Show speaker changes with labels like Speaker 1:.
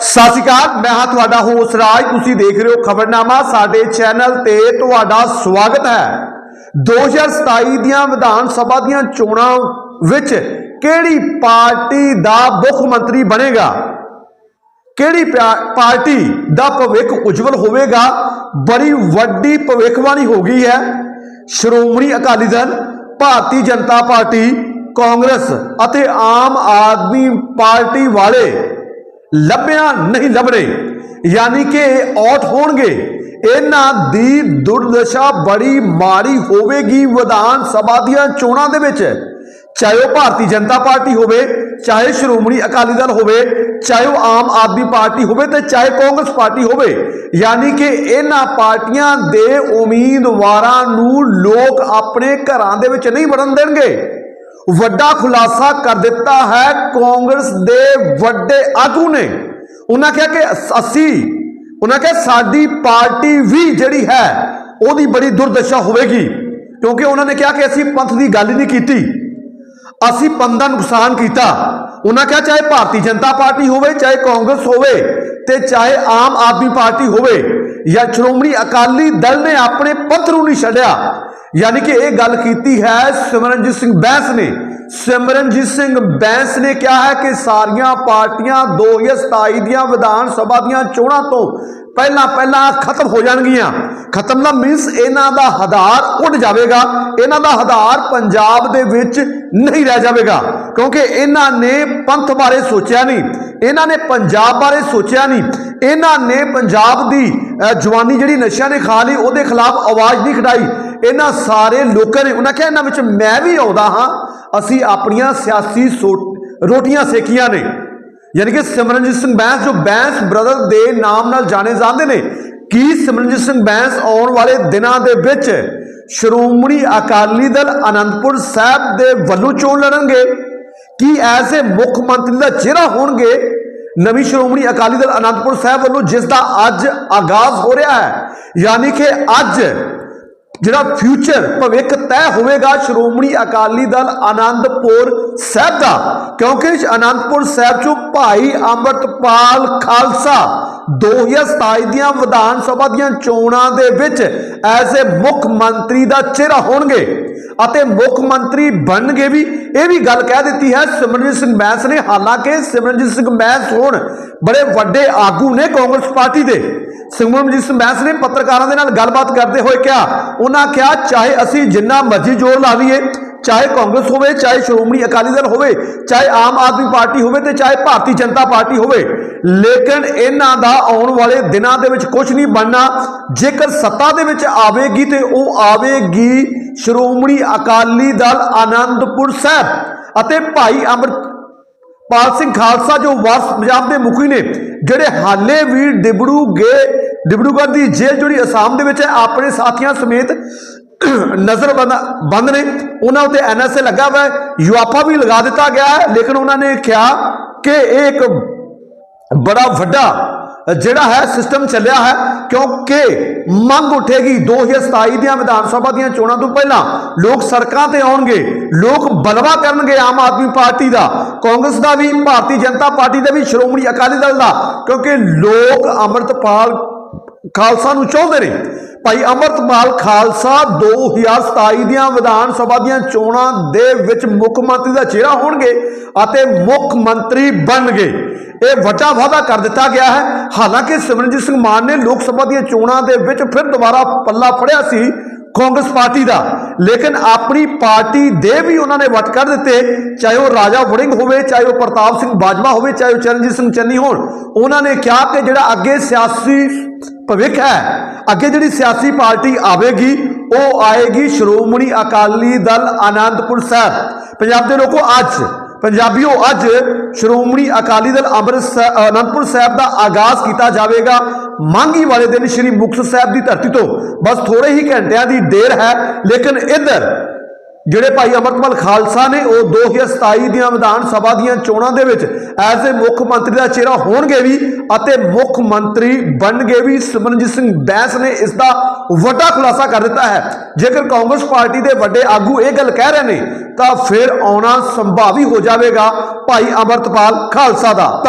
Speaker 1: ਸਤਿ ਸ਼੍ਰੀ ਅਕਾਲ, ਮੈਂ ਹਾਂ ਤੁਹਾਡਾ ਹੋਸ ਰਾਜ, ਤੁਸੀਂ ਦੇਖ ਰਹੇ ਹੋ ਖਬਰਨਾਮਾ, ਸਾਡੇ ਚੈਨਲ ਤੇ ਤੁਹਾਡਾ ਸਵਾਗਤ ਹੈ। 2027 ਦੀਆਂ ਵਿਧਾਨ ਸਭਾ ਦੀਆਂ ਚੋਣਾਂ ਵਿੱਚ ਕਿਹੜੀ ਪਾਰਟੀ ਦਾ ਮੁੱਖ ਮੰਤਰੀ ਬਣੇਗਾ? ਕਿਹੜੀ ਪਿਆ- ਪਾਰਟੀ ਦਾ ਭਵਿੱਖ ਉਜਵਲ ਹੋਵੇਗਾ? ਬੜੀ ਵੱਡੀ ਭਵਿੱਖਬਾਣੀ ਹੋ ਗਈ ਹੈ। ਸ਼੍ਰੋਮਣੀ ਅਕਾਲੀ ਦਲ, ਭਾਰਤੀ ਜਨਤਾ ਪਾਰਟੀ, ਕਾਂਗਰਸ ਅਤੇ ਆਮ ਆਦਮੀ ਪਾਰਟੀ ਵਾਲੇ ਲੱਭਿਆ ਨਹੀਂ ਲੱਭਣੇ ਯਾਨੀ ਕਿ ਇਹ ਹੋਣਗੇ। ਇਹਨਾਂ ਦੀ ਦੁਰਦਸ਼ਾ ਬੜੀ ਮਾੜੀ ਹੋਵੇਗੀ ਵਿਧਾਨ ਸਭਾ ਦੀਆਂ ਚੋਣਾਂ ਦੇ ਵਿੱਚ। ਚਾਹੇ ਉਹ ਭਾਰਤੀ ਜਨਤਾ ਪਾਰਟੀ ਹੋਵੇ, ਚਾਹੇ ਸ਼੍ਰੋਮਣੀ ਅਕਾਲੀ ਦਲ ਹੋਵੇ, ਚਾਹੇ ਉਹ ਆਮ ਆਦਮੀ ਪਾਰਟੀ ਹੋਵੇ ਤੇ ਚਾਹੇ ਕਾਂਗਰਸ ਪਾਰਟੀ ਹੋਵੇ। ਯਾਨੀ ਕਿ ਇਹਨਾਂ ਪਾਰਟੀਆਂ ਦੇ ਉਮੀਦਵਾਰਾਂ ਨੂੰ ਲੋਕ ਆਪਣੇ ਘਰਾਂ ਦੇ ਵਿੱਚ ਨਹੀਂ ਵੜਨ ਦੇਣਗੇ। ਵੱਡਾ ਖੁਲਾਸਾ ਕਰ ਦਿੱਤਾ ਹੈ ਕਾਂਗਰਸ ਦੇ ਵੱਡੇ ਆਗੂ ਨੇ। ਉਹਨਾਂ ਕਿਹਾ ਕਿ ਅਸੀਂ, ਉਹਨਾਂ ਕਿਹਾ ਸਾਡੀ ਪਾਰਟੀ ਵੀ ਜਿਹੜੀ ਹੈ, ਉਹਦੀ ਬੜੀ ਦੁਰਦਸ਼ਾ ਹੋਵੇਗੀ। ਕਿਉਂਕਿ ਉਹਨਾਂ ਨੇ ਕਿਹਾ ਕਿ ਅਸੀਂ ਪੰਥ ਦੀ ਗੱਲ ਹੀ ਨਹੀਂ ਕੀਤੀ। ਅਸੀਂ ਪੰਥ ਦਾ ਨੁਕਸਾਨ ਕੀਤਾ। ਉਹਨਾਂ ਕਿਹਾ ਚਾਹੇ ਭਾਰਤੀ ਜਨਤਾ ਪਾਰਟੀ ਹੋਵੇ, ਚਾਹੇ ਕਾਂਗਰਸ ਹੋਵੇ ਤੇ ਚਾਹੇ ਆਮ ਆਦਮੀ ਪਾਰਟੀ ਹੋਵੇ ਜਾਂ ਸ਼੍ਰੋਮਣੀ ਅਕਾਲੀ ਦਲ ਨੇ ਆਪਣੇ ਪੰਥ ਨੂੰ ਨਹੀਂ ਛੱਡਿਆ, ਯਾਨੀ ਕਿ ਇਹ ਗੱਲ ਕੀਤੀ ਹੈ, ਸਿਮਰਨਜੀਤ ਸਿੰਘ ਬੈਂਸ ਨੇ। ਸਿਮਰਨਜੀਤ ਸਿੰਘ ਬੈਂਸ ਨੇ ਕਿਹਾ ਹੈ ਕਿ ਸਾਰੀਆਂ ਪਾਰਟੀਆਂ 2027 ਦੀਆਂ ਵਿਧਾਨ ਸਭਾ ਦੀਆਂ ਚੋਣਾਂ ਤੋਂ ਪਹਿਲਾਂ ਪਹਿਲਾਂ ਖਤਮ ਹੋ ਜਾਣਗੀਆਂ। ਖਤਮ ਦਾ ਮੀਨਸ ਇਹਨਾਂ ਦਾ ਆਧਾਰ ਉੱਡ ਜਾਵੇਗਾ। ਇਹਨਾਂ ਦਾ ਆਧਾਰ ਪੰਜਾਬ ਦੇ ਵਿੱਚ ਨਹੀਂ ਰਹਿ ਜਾਵੇਗਾ, ਕਿਉਂਕਿ ਇਹਨਾਂ ਨੇ ਪੰਥ ਬਾਰੇ ਸੋਚਿਆ ਨਹੀਂ। ਇਹਨਾਂ ਨੇ ਪੰਜਾਬ ਬਾਰੇ ਸੋਚਿਆ ਨਹੀਂ। ਇਹਨਾਂ ਨੇ ਪੰਜਾਬ ਦੀ ਜਵਾਨੀ ਜਿਹੜੀ ਨਸ਼ਿਆਂ ਨੇ ਖਾ ਲਈ, ਉਹਦੇ ਖਿਲਾਫ ਆਵਾਜ਼ ਨਹੀਂ ਖੜਾਈ। ਇਹਨਾਂ ਸਾਰੇ ਲੋਕਾਂ ਨੇ, ਉਹਨਾਂ ਕਿਹਾ, ਇਹਨਾਂ ਵਿੱਚ ਮੈਂ ਵੀ ਆਉਂਦਾ ਹਾਂ। ਅਸੀਂ ਆਪਣੀਆਂ ਸਿਆਸੀ ਸੋ- ਰੋਟੀਆਂ ਸੇਕੀਆਂ ਨੇ। ਯਾਨੀ ਕਿ ਸਿਮਰਨਜੀਤ ਸਿੰਘ ਬੈਂਸ, ਜੋ ਬੈਂਸ ਬ੍ਰਦਰ ਦੇ ਨਾਮ ਨਾਲ ਜਾਣੇ ਜਾਂਦੇ ਨੇ, ਕੀ ਸਿਮਰਨਜੀਤ ਸਿੰਘ ਬੈਂਸ ਆਉਣ ਵਾਲੇ ਦਿਨਾਂ ਦੇ ਵਿੱਚ ਸ਼੍ਰੋਮਣੀ ਅਕਾਲੀ ਦਲ ਅਨੰਦਪੁਰ ਸਾਹਿਬ ਦੇ ਵੱਲੋਂ ਚੋਣ ਲੜਨਗੇ? ਕੀ ਐਸੇ ਮੁੱਖ ਮੰਤਰੀ ਦਾ ਚਿਹਰਾ ਹੋਣਗੇ? ਨਵੀਂ ਸ਼੍ਰੋਮਣੀ ਅਕਾਲੀ ਦਲ ਅਨੰਦਪੁਰ ਸਾਹਿਬ ਵੱਲੋਂ ਜਿਸ ਦਾ ਅੱਜ ਆਗਾਜ਼ ਹੋ ਰਿਹਾ ਹੈ, ਯਾਨੀ ਕਿ ਅੱਜ ਜਿਹੜਾ ਫਿਊਚਰ ਭਵਿੱਖ ਤੈਅ ਹੋਵੇਗਾ ਸ਼੍ਰੋਮਣੀ ਅਕਾਲੀ ਦਲ ਆਨੰਦਪੁਰ ਸਾਹਿਬ ਦਾ, ਕਿਉਂਕਿ ਇਸ ਆਨੰਦਪੁਰ ਸਾਹਿਬ ਚੋਂ ਭਾਈ ਅੰਮ੍ਰਿਤਪਾਲ ਖਾਲਸਾ 2027 ਦੀਆਂ ਵਿਧਾਨ ਸਭਾ ਦੀਆਂ ਚੋਣਾਂ ਦੇ ਵਿੱਚ ਐਸੇ ਮੁੱਖ ਮੰਤਰੀ ਦਾ ਚਿਹਰਾ ਹੋਣਗੇ ਅਤੇ ਮੁੱਖ ਮੰਤਰੀ ਬਣਨਗੇ ਵੀ। ਇਹ ਵੀ ਗੱਲ ਕਹਿ ਦਿੱਤੀ ਹੈ, ਸਿਮਰਨਜੀਤ ਸਿੰਘ ਬੈਂਸ ਨੇ। ਹਾਲਾਂਕਿ ਸਿਮਰਨਜੀਤ ਸਿੰਘ ਬੈਂਸ ਹੋਣ ਬੜੇ ਵੱਡੇ ਆਗੂ ਨੇ ਕਾਂਗਰਸ ਪਾਰਟੀ ਦੇ। ਸਿਮਰਨਜੀਤ ਸਿੰਘ ਬੈਂਸ ਨੇ ਪੱਤਰਕਾਰਾਂ ਦੇ ਨਾਲ ਗੱਲਬਾਤ ਕਰਦੇ ਹੋਏ ਕਿਹਾ, ਉਹਨਾਂ ਕਿਹਾ, ਚਾਹੇ ਅਸੀਂ ਜਿੰਨਾ ਮਰਜ਼ੀ ਜ਼ੋਰ ਲਾ ਲਈਏ ਚਾਹੇ ਕਾਂਗਰਸ ਹੋਵੇ, ਚਾਹੇ ਸ਼੍ਰੋਮਣੀ ਅਕਾਲੀ ਦਲ ਹੋਵੇ, ਚਾਹੇ ਆਮ ਆਦਮੀ ਪਾਰਟੀ ਹੋਵੇ ਤੇ ਚਾਹੇ ਭਾਰਤੀ ਜਨਤਾ ਪਾਰਟੀ ਹੋਵੇ ਲੇਕਿਨ ਇਹਨਾਂ ਦਾ ਆਉਣ ਵਾਲੇ ਦਿਨਾਂ ਦੇ ਵਿੱਚ ਕੁਝ ਨਹੀਂ ਬਣਨਾ। ਜੇਕਰ ਸੱਤਾ ਦੇ ਵਿੱਚ ਆਵੇਗੀ ਤੇ ਉਹ ਆਵੇਗੀ ਸ਼੍ਰੋਮਣੀ ਅਕਾਲੀ ਦਲ ਆਨੰਦਪੁਰ ਸਾਹਿਬ ਅਤੇ ਭਾਈ ਅੰਮ੍ਰਿਤ ਸਿੰਘ ਖਾਲਸਾ ਜੋ ਵਾਰਸ ਪੰਜਾਬ ਦੇ ਮੁਖੀ ਨੇ, ਜਿਹੜੇ ਹਾਲੇ ਵੀ ਡਿਬੜੂ ਗਏ ਡਿਬੜੂਗੜ੍ਹ ਦੀ ਜੇਲ੍ਹ ਜਿਹੜੀ ਅਸਾਮ ਦੇ ਵਿੱਚ ਹੈ, ਆਪਣੇ ਸਾਥੀਆਂ ਸਮੇਤ ਨਜ਼ਰ ਬੰਦ ਨੇ। ਉਹਨਾਂ ਉੱਤੇ ਐਨਐਸਏ ਲੱਗਾ ਹੋਇਆ ਹੈ। ਯੂਆਪਾ ਵੀ ਲਗਾ ਦਿੱਤਾ ਗਿਆ ਹੈ, ਲੇਕਿਨ ਉਹਨਾਂ ਨੇ ਕਿਹਾ ਕਿ ਇਹ ਇੱਕ ਬੜਾ ਵੱਡਾ ਜਿਹੜਾ ਹੈ ਸਿਸਟਮ ਚੱਲਿਆ ਹੈ, ਕਿਉਂਕਿ ਮੰਗ ਉੱਠੇਗੀ 2027 ਦੀਆਂ ਵਿਧਾਨ ਸਭਾ ਦੀਆਂ ਚੋਣਾਂ ਤੋਂ ਪਹਿਲਾਂ ਲੋਕ ਸੜਕਾਂ ਤੇ ਆਉਣਗੇ, ਲੋਕ ਬਲਵਾ ਕਰਨਗੇ ਆਮ ਆਦਮੀ ਪਾਰਟੀ ਦਾ, ਕਾਂਗਰਸ ਦਾ ਵੀ, ਭਾਰਤੀ ਜਨਤਾ ਪਾਰਟੀ ਦਾ ਵੀ, ਸ਼੍ਰੋਮਣੀ ਅਕਾਲੀ ਦਲ ਦਾ, ਕਿਉਂਕਿ ਲੋਕ ਅੰਮ੍ਰਿਤਪਾਲ ਖਾਲਸਾ ਨੂੰ ਚਾਹੁੰਦੇ ਨੇ। ਭਾਈ ਅਮਰਤਪਾਲ ਖਾਲਸਾ 2027 ਦੀਆਂ ਵਿਧਾਨ ਸਭਾ ਦੀਆਂ ਚੋਣਾਂ ਦੇ ਵਿੱਚ ਮੁੱਖ ਮੰਤਰੀ ਦਾ ਚਿਹਰਾ ਹੋਣਗੇ ਅਤੇ ਮੁੱਖ ਮੰਤਰੀ ਬਣਨਗੇ। ਇਹ ਵੱਡਾ ਵਾਅਦਾ ਕਰ ਦਿੱਤਾ ਗਿਆ ਹੈ। ਹਾਲਾਂਕਿ ਸਿਮਰਨਜੀਤ ਸਿੰਘ ਮਾਨ ਨੇ ਲੋਕ ਸਭਾ ਦੀਆਂ ਚੋਣਾਂ ਦੇ ਵਿੱਚ ਫਿਰ ਦੁਬਾਰਾ ਪੱਲਾ ਫੜਿਆ ਸੀ ਕਾਂਗਰਸ ਪਾਰਟੀ ਦਾ। ਲੇਕਿਨ ਆਪਣੀ ਪਾਰਟੀ ਦੇ ਵੀ ਉਹਨਾਂ ਨੇ ਵਟ ਕਰ ਦਿੱਤੇ। ਚਾਹੇ ਉਹ ਰਾਜਾ ਵੜਿੰਗ ਹੋਵੇ, ਚਾਹੇ ਉਹ ਪ੍ਰਤਾਪ ਸਿੰਘ ਬਾਜਵਾ ਹੋਵੇ, ਚਾਹੇ ਉਹ ਚਰਨਜੀਤ ਸਿੰਘ ਚੰਨੀ ਹੋਣ। ਉਹਨਾਂ ਨੇ ਕਿਹਾ ਕਿ ਜਿਹੜਾ ਅੱਗੇ ਸਿਆਸੀ ਭਵਿੱਖ ਹੈ। ਅੱਗੇ ਜਿਹੜੀ ਸਿਆਸੀ ਪਾਰਟੀ ਆਵੇਗੀ, ਉਹ ਆਏਗੀ ਸ਼੍ਰੋਮਣੀ ਅਕਾਲੀ ਦਲ ਆਨੰਦਪੁਰ ਸਾਹਿਬ। ਪੰਜਾਬ ਦੇ ਲੋਕੋ, ਅੱਜ, ਪੰਜਾਬੀਓ, ਅੱਜ ਸ਼੍ਰੋਮਣੀ ਅਕਾਲੀ ਦਲ ਅੰਮ੍ਰਿਤਸਰ ਅਨੰਦਪੁਰ ਸਾਹਿਬ ਦਾ ਆਗਾਜ਼ ਕੀਤਾ ਜਾਵੇਗਾ। ਮੰਗੀ ਵਾਲੇ ਦਿਨ ਸ੍ਰੀ ਮੁਕਤਸਰ ਸਾਹਿਬ ਦੀ ਧਰਤੀ ਤੋਂ। ਬਸ ਥੋੜੇ ਹੀ ਘੰਟਿਆਂ ਦੀ ਦੇਰ ਹੈ, ਲੇਕਿਨ ਇੱਧਰ ਜਿਹੜੇ ਭਾਈ ਅਮਰਤਪਾਲ ਖਾਲਸਾ ਨੇ, ਉਹ 2027 ਦੀਆਂ ਵਿਧਾਨ ਸਭਾ ਦੀਆਂ ਚੋਣਾਂ ਦੇ ਵਿੱਚ ਐਜ਼ ਏ ਮੁੱਖ ਮੰਤਰੀ ਦਾ ਚਿਹਰਾ ਹੋਣਗੇ ਵੀ ਅਤੇ ਮੁੱਖ ਮੰਤਰੀ ਬਣਨਗੇ ਵੀ। ਸਿਮਰਨਜੀਤ ਸਿੰਘ ਬੈਂਸ ਨੇ ਇਸ ਦਾ ਵੱਡਾ ਖੁਲਾਸਾ ਕਰ ਦਿੱਤਾ ਹੈ। ਜੇਕਰ ਕਾਂਗਰਸ ਪਾਰਟੀ ਦੇ ਵੱਡੇ ਆਗੂ ਇਹ ਗੱਲ ਕਹਿ ਰਹੇ ਨੇ, ਤਾਂ ਫਿਰ ਆਉਣਾ ਸੰਭਾਵੀ ਹੋ ਜਾਵੇਗਾ ਭਾਈ ਅਮਰਤਪਾਲ ਖਾਲਸਾ ਦਾ।